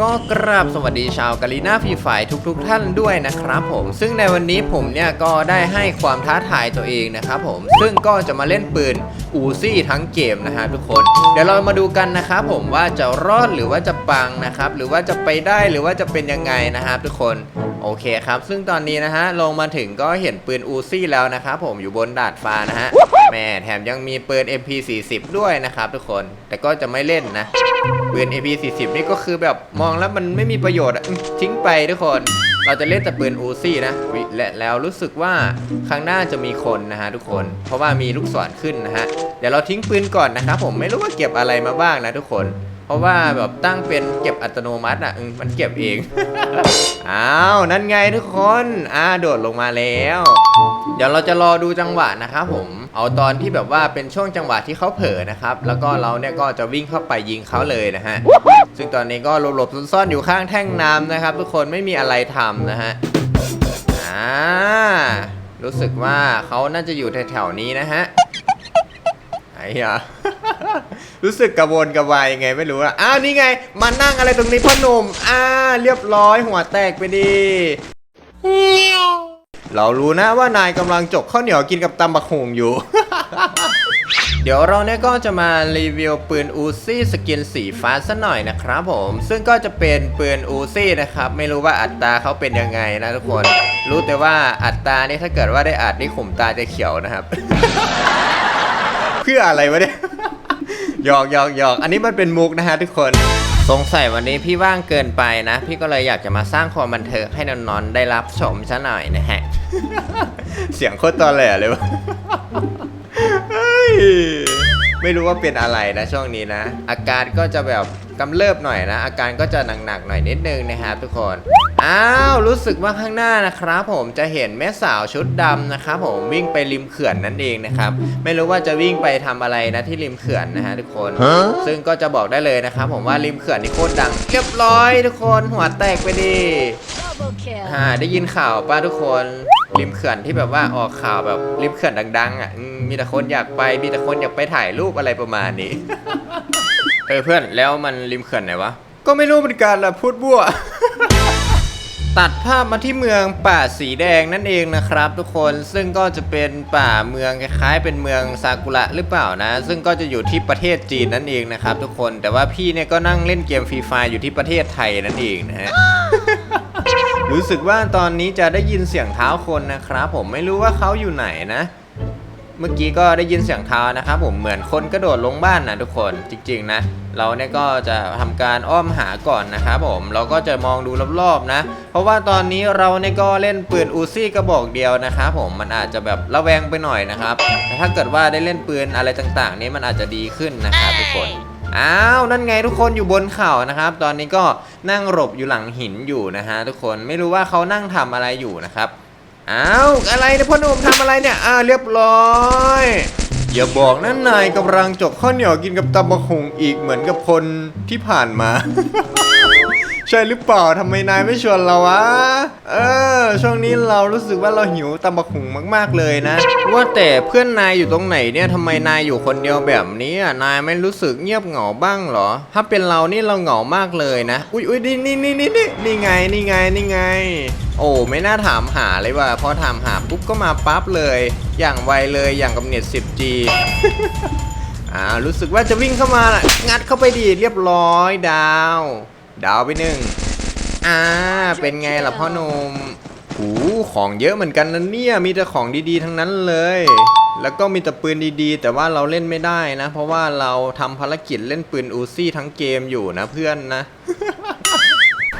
ก็กราบสวัสดีชาวกาลีนาฟีฝ่ายทุกๆทท่านด้วยนะครับผม ซึ่งในวันนี้ผมเนี่ยก็ได้ให้ความท้าทายตัวเองนะครับผม ซึ่งก็จะมาเล่นปืนอูซี่ทั้งเกมนะฮะทุกคน เดี๋ยวเรามาดูกันนะครับผมว่าจะรอดหรือว่าจะปังนะครับ หรือว่าจะไปได้หรือว่าจะเป็นยังไงนะครับทุกคน โอเคครับ ซึ่งตอนนี้นะฮะ ลงมาถึงก็เห็นปืนอูซี่แล้วนะครับผมอยู่บนดาดฟ้านะฮะ แม่แถมยังมีปืน MP40 ด้วยนะครับทุกคน แต่ก็จะไม่เล่นนะ ปืน AP40 นี่ก็คือแบบมองแล้วมันไม่มีประโยชน์อะอื้อทิ้งไปทุกคน เราจะเล่นแต่ปืนอูซี่นะวิและแล้วรู้สึกว่าข้างหน้าจะมีคนนะฮะทุกคน เพราะว่ามีลูกศรขึ้นนะฮะ เดี๋ยวเราทิ้งปืนก่อนนะครับผม ไม่รู้ว่าเก็บอะไรมาบ้างนะทุกคน เพราะว่าแบบตั้งเป็นเก็บอัตโนมัติอะมันเก็บเอง อ้าวนั่นไงทุกคนอ่าโดดลงมาแล้ว เดี๋ยวเราจะรอดูจังหวะนะครับผมเอาตอนที่แบบว่าเป็นช่วงจังหวะที่เขาเผลอนะครับ แล้วก็เราเนี่ยก็จะวิ่งเข้าไปยิงเขาเลยนะฮะ ซึ่งตอนนี้ก็หลบๆซ่อนๆอยู่ข้างแท่งน้ำนะครับ ทุกคนไม่มีอะไรทำนะฮะอ่ารู้สึกว่าเขาน่าจะอยู่แถวๆนี้นะฮะไอ้เหี้ย รู้สึกกระวนกระวายยังไงไม่รู้อะอ้าวนี่ไง มานั่งอะไรตรงนี้พ่อหนุ่มอ่าเรียบร้อยหัวแตกไปดี เรารู้นะว่านายกำลังจกข้าวเหนียวกินกับตำบักหุงอยู่ เดี๋ยวเราเนี่ยก็จะมารีวิวปืนอูซี่สกินสีฟ้าซะหน่อยนะครับผม ซึ่งก็จะเป็นปืนอูซี่นะครับ ไม่รู้ว่าอัตราเขาเป็นยังไงนะทุกคน รู้แต่ว่าอัตรานี่ถ้าเกิดว่าได้อัดนี่ขุมตาจะเขียวนะครับ เพื่ออะไรวะเนี่ย หยอกหยอกหยอกอันนี้มันเป็นมุกนะฮะทุกคน สงสัยวันนี้พี่ว่างเกินไปนะ พี่ก็เลยอยากจะมาสร้างความบันเทิงให้นอนๆได้รับชมซะหน่อยนะฮะ เสียงโคตรตอแหลเลยวะ ไม่รู้ว่าเป็นอะไรนะช่วงนี้นะ อาการก็จะแบบกำเริบหน่อยนะ อาการก็จะหนักๆหน่อยนิดนึงนะครับทุกคนอ้าวรู้สึกว่าข้างหน้านะครับผมจะเห็นแม่สาวชุดดำนะครับผมวิ่งไปริมเขื่อนนั่นเองนะครับไม่รู้ว่าจะวิ่งไปทำอะไรนะที่ริมเขื่อนนะฮะทุกคน ซึ่งก็จะบอกได้เลยนะครับผมว่าริมเขื่อนนี่โคตรดังเรียบร้อย ทุกคนหัวแตกไปดี Double kill. อ่าได้ยินข่าวป้าทุกคน ริมเขื่อนที่แบบว่าออกข่าวแบบริมเขื่อนดัง ๆ อะอืมมีแต่คนอยากไป มีแต่คนอยากไปถ่ายรูปอะไรประมาณนี้ เออเพื่อนแล้วมันริมเขื่อนไหนวะ ก็ไม่รู้เหมือนกันละพูดบัว ตัดภาพมาที่เมืองป่าสีแดงนั่นเองนะครับทุกคนซึ่งก็จะเป็นป่าเมืองคล้ายๆ เป็นเมืองซากุระหรือเปล่านะ ซึ่งก็จะอยู่ที่ประเทศจีนนั่นเองนะครับทุกคนแต่ว่าพี่เนี่ยก็นั่งเล่นเกมฟรีไฟอยู่ที่ประเทศไทยนั่นเองนะฮะ รู้สึกว่าตอนนี้จะได้ยินเสียงเท้าคนนะครับ ผมไม่รู้ว่าเขาอยู่ไหนนะ เมื่อกี้ก็ได้ยินเสียงเท้านะครับผมเหมือนคนกระโดดลงบ้านนะทุกคนจริง ๆ นะ เราเนี่ยก็จะทำการอ้อมหาก่อนนะครับผมเราก็จะมองดูรอบๆนะ เพราะว่าตอนนี้เราเนี่ยก็เล่นปืนอูซี่กระบอกเดียวนะครับผมมันอาจจะแบบระแวงไปหน่อยนะครับแต่ถ้าเกิดว่าได้เล่นปืนอะไรต่างๆ นี้มันอาจจะดีขึ้นนะครับทุกคน อ้าวนั่นไงทุกคนอยู่บนเขานะครับ ตอนนี้ก็นั่งหลบอยู่หลังหินอยู่นะฮะทุกคนไม่รู้ว่าเขานั่งทำอะไรอยู่นะครับอ้าวอะไรเนี่ยพ่อหนุ่มทำอะไรเนี่ยอ่าเรียบร้อยอย่าบอกนั่นนายกำลังจกข้าวเหนียวกินกับตำบักหุงอีกเหมือนกับคนที่ผ่านมา ใช่หรือเปล่าทำไมนายไม่ชวนเราวะ เออ ช่วงนี้เรารู้สึกว่าเราหิวตำบักหุงมาก ๆเลยนะ ว่าแต่เพื่อนนายอยู่ตรงไหนเนี่ยทำไมนายอยู่คนเดียวแบบนี้อะนายไม่รู้สึกเงียบเหงาบ้างเหรอ ถ้าเป็นเรานี่เราเหงามากเลยนะ อุ้ยอุ้ยนี่นี่นี่นี่นี่นี่ไงนี่ไงนี่ไง โอ้ไม่น่าถามหาเลยว่ะพอถามหาปุ๊บก็มาปั๊บเลย อย่างไวเลยอย่างกับเน็ต 10G อ่ารู้สึกว่าจะวิ่งเข้ามาน่ะงัดเข้าไปดีเรียบร้อยดาว ดาวไปหนึ่งอ่า เป็นไงล่ะพ่อหนุ่มโอ้ของเยอะเหมือนกันนะเนี่ย มีแต่ของดีๆทั้งนั้นเลย แล้วก็มีแต่ปืนดีๆ แต่ว่าเราเล่นไม่ได้นะ เพราะว่าเราทำภารกิจเล่นปืนอูซี่ทั้งเกมอยู่นะเพื่อนนะ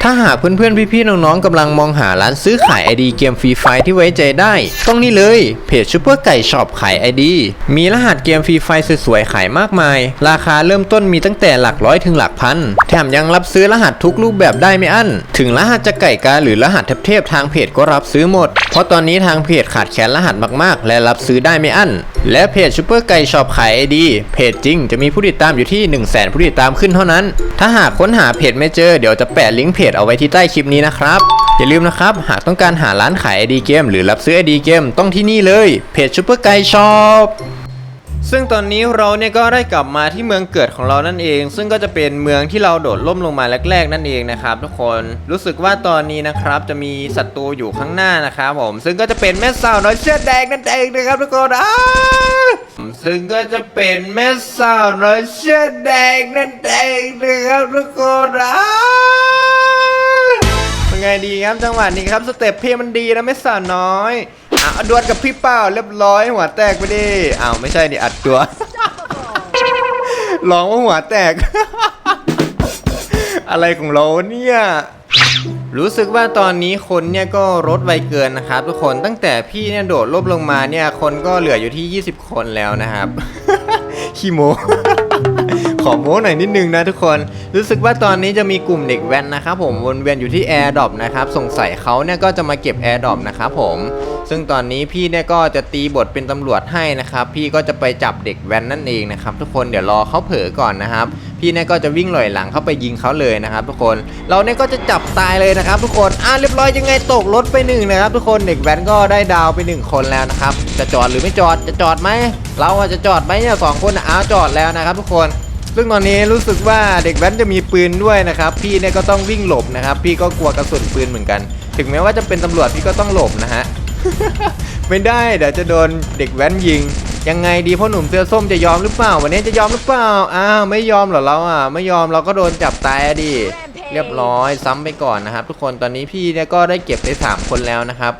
ถ้าหากเพื่อนๆ พี่ๆ น้องๆ กำลังมองหาร้านซื้อขายไอดีเกมฟรีไฟที่ไว้ใจได้ ต้องนี่เลยเพจซูเปอร์ไก่ช็อปขายไอดีมีรหัสเกมฟรีไฟสวยๆ ขายมากมาย ราคาเริ่มต้นมีตั้งแต่หลักร้อยถึงหลักพัน แถมยังรับซื้อรหัสทุกรูปแบบได้ไม่อั้น ถึงรหัสจะไก่กาหรือรหัสเทพๆทางเพจก็รับซื้อหมด เพราะตอนนี้ทางเพจขาดแคลนรหัสมากๆ และรับซื้อได้ไม่อั้น และเพจซูเปอร์ไก่ช็อปขายไอดีเพจจริงจะมีผู้ติดตามอยู่ที่ 1 0 0 0 0แสนผู้ติดตามขึ้นเท่านั้น ถ้าหากค้นหาเพจไม่เจอเดี๋ยวจะแปะลิงก์เพจเอาไว้ที่ใต้คลิปนี้นะครับอย่าลืมนะครับ หากต้องการหาร้านขายไอดีเกม หรือรับซื้อไอดีเกมต้องที่นี่เลยเพจซูเปอร์ไก่ช็อป ซึ่งตอนนี้เราเนี่ยก็ได้กลับมาที่เมืองเกิดของเรานั่นเอง ซึ่งก็จะเป็นเมืองที่เราโดดล่มลงมาแรก ๆ นั่นเองนะครับ ทุกคนรู้สึกว่าตอนนี้นะครับจะมีศัตรูอยู่ข้างหน้านะครับผม ซึ่งก็จะเป็นแม่สาวน้อยเสื้อแดงนั่นเองนะครับทุกคนอ้าซึ่งก็จะเป็นแม่สาวน้อยเสื้อแดงนั่นเองนะครับทุกคนอ้าเป็นไงดีครับจังหวะนี้ครับสเต็ปเพลงมันดีนะแม่สาวน้อย อะดวลกับพี่เป้าเรียบร้อยหัวแตกไปดิอ้าวไม่ใช่ดิอัดตัวร้องว่าหัวแตก อะไรของเราเนี่ยรู้สึกว่าตอนนี้คนเนี่ยก็ลดไวเกินนะครับทุกคนตั้งแต่พี่เนี่ยโดดลบลงมาเนี่ยคนก็เหลืออยู่ที่ 20 คนแล้วนะครับขี้โม อโม้หน่อยนิดนึงนะทุกคน รู้สึกว่าตอนนี้จะมีกลุ่มเด็กแว้นนะครับผมวนเวียนอยู่ที่แอร์ดรอปนะครับสงสัยเขาเนี่ยก็จะมาเก็บแอร์ดรอปนะครับผมซึ่งตอนนี้พี่เนี่ยก็จะตีบทเป็นตำรวจให้นะครับพี่ก็จะไปจับเด็กแว้นนั่นเองนะครับทุกคนเดี๋ยวรอเขาเผลอก่อนนะครับพี่เนี่ยก็จะวิ่งลอยหลังเข้าไปยิงเขาเลยนะครับทุกคนเราเนี่ยก็จะจับตายเลยนะครับทุกคนอ่าเรียบร้อยยังไงตกรถไปหนึ่งนะครับทุกคนเด็กแว้นก็ได้ดาวไปหนึ่งคนแล้วนะครับจะจอดหรือไม่จอดจะจอดไหมเราจะจอดไหมเนี่ยสองคนอ้าวจอดแล้วนะครับทุกคน ซึ่งตอนนี้รู้สึกว่าเด็กแว้นจะมีปืนด้วยนะครับ พี่เนี่ยก็ต้องวิ่งหลบนะครับ พี่ก็กลัวกระสุนปืนเหมือนกัน ถึงแม้ว่าจะเป็นตำรวจพี่ก็ต้องหลบนะฮะ ไม่ได้เดี๋ยวจะโดนเด็กแว้นยิง ยังไงดีพ่อหนุ่มเสื้อส้มจะยอมหรือเปล่า วันนี้จะยอมหรือเปล่า อ้าวไม่ยอมเหรอเราอะ ไม่ยอมเราก็โดนจับตายอะดิ เรียบร้อยซ้ำไปก่อนนะครับ ทุกคนตอนนี้พี่เนี่ยก็ได้เก็บไปสามคนแล้วนะครับ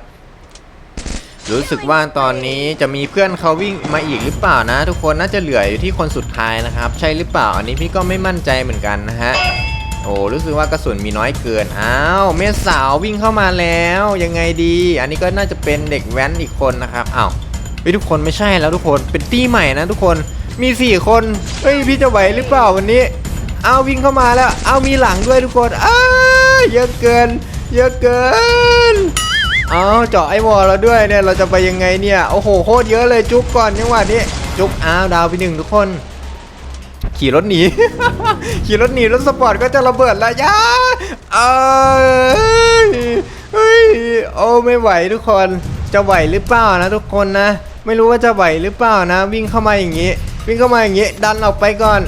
รู้สึกว่าตอนนี้จะมีเพื่อนเขาวิ่งมาอีกหรือเปล่านะ ทุกคนน่าจะเหลืออยู่ที่คนสุดท้ายนะครับ ใช่หรือเปล่าอันนี้พี่ก็ไม่มั่นใจเหมือนกันนะฮะโอ้รู้สึกว่ากระสุนมีน้อยเกินอ้าวเมสสาววิ่งเข้ามาแล้วยังไงดี อันนี้ก็น่าจะเป็นเด็กแว้นอีกคนนะครับอ้าวเฮ้ยทุกคนไม่ใช่แล้วทุกคนเป็นตี้ใหม่นะทุกคนมีสี่คนเฮ้ยพี่จะไหวหรือเปล่าวันนี้เอาวิ่งเข้ามาแล้วเอามีหลังด้วยทุกคนอ้าเยอะเกิน เยอะเกิน เอาเจาะไอ้วอลเราด้วยเนี่ยเราจะไปยังไงเนี่ยโอ้โหโคตรเยอะเลยจุ๊บก่อนจังหวะนี้จุ๊บอ้าวดาวไปหนึ่งทุกคน ขี่รถหนี ขี่รถหนีรถสปอร์ตก็จะระเบิดล้วยาเอยเฮ้ยโอ้ไม่ไหวทุกคนจะไหวหรือเปล่านะทุกคนนะ ไม่รู้ว่าจะไหวหรือเปล่านะ วิ่งเข้ามาอย่างนี้ วิ่งเข้ามาอย่างนี้ ดันออกไปก่อน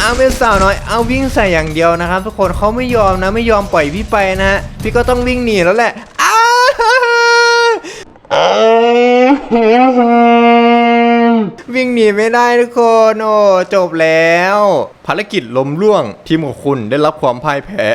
เอาเป็นสาวน้อยเอาวิ่งใส่อย่างเดียวนะครับ ทุกคนเขาไม่ยอมนะไม่ยอมปล่อยพี่ไปนะฮะพี่ก็ต้องวิ่งหนีแล้วแหละ วิ่งหนีไม่ได้ทุกคนโอ้จบแล้ว ภารกิจล้มล่วงทีมของคุณได้รับความพ่ายแพ้